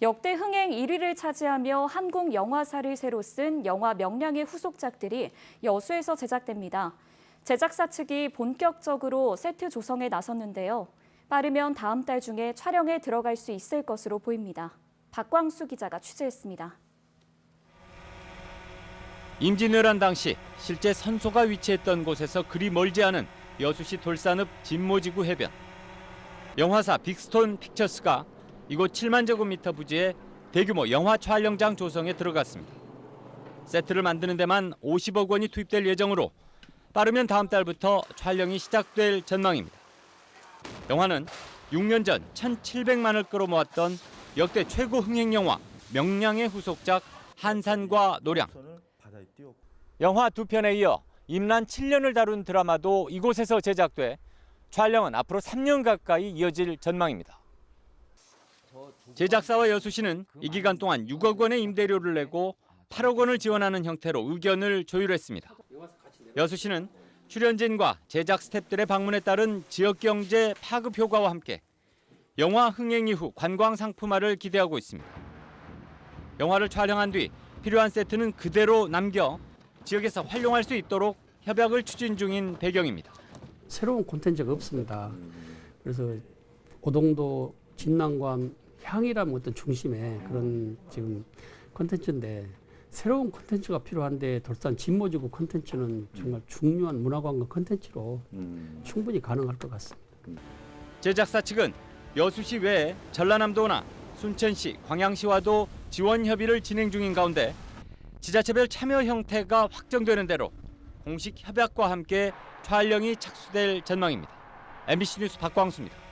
역대 흥행 1위를 차지하며 한국 영화사를 새로 쓴 영화 명량의 후속작들이 여수에서 제작됩니다. 제작사 측이 본격적으로 세트 조성에 나섰는데요. 빠르면 다음 달 중에 촬영에 들어갈 수 있을 것으로 보입니다. 박광수 기자가 취재했습니다. 임진왜란 당시 실제 선소가 위치했던 곳에서 그리 멀지 않은 여수시 돌산읍 진모지구 해변. 영화사 빅스톤 픽처스가 이곳 7만 제곱미터 부지에 대규모 영화 촬영장 조성에 들어갔습니다. 세트를 만드는 데만 50억 원이 투입될 예정으로 빠르면 다음 달부터 촬영이 시작될 전망입니다. 영화는 6년 전 1,700만을 끌어모았던 역대 최고 흥행 영화 명량의 후속작 한산과 노량. 영화 두 편에 이어 임란 7년을 다룬 드라마도 이곳에서 제작돼 촬영은 앞으로 3년 가까이 이어질 전망입니다. 제작사와 여수시는 이 기간 동안 6억 원의 임대료를 내고 8억 원을 지원하는 형태로 의견을 조율했습니다. 여수시는 출연진과 제작 스탭들의 방문에 따른 지역 경제 파급 효과와 함께 영화 흥행 이후 관광 상품화를 기대하고 있습니다. 영화를 촬영한 뒤 필요한 세트는 그대로 남겨 지역에서 활용할 수 있도록 협약을 추진 중인 배경입니다. 새로운 콘텐츠가 없습니다. 그래서 오동도 진남관 향이라는 어떤 중심의 그런 지금 콘텐츠인데 새로운 콘텐츠가 필요한데 돌산 진모지구 콘텐츠는 정말 중요한 문화관광 콘텐츠로 충분히 가능할 것 같습니다. 제작사 측은 여수시 외에 전라남도나 순천시, 광양시와도 지원 협의를 진행 중인 가운데 지자체별 참여 형태가 확정되는 대로 공식 협약과 함께 촬영이 착수될 전망입니다. MBC 뉴스 박광수입니다.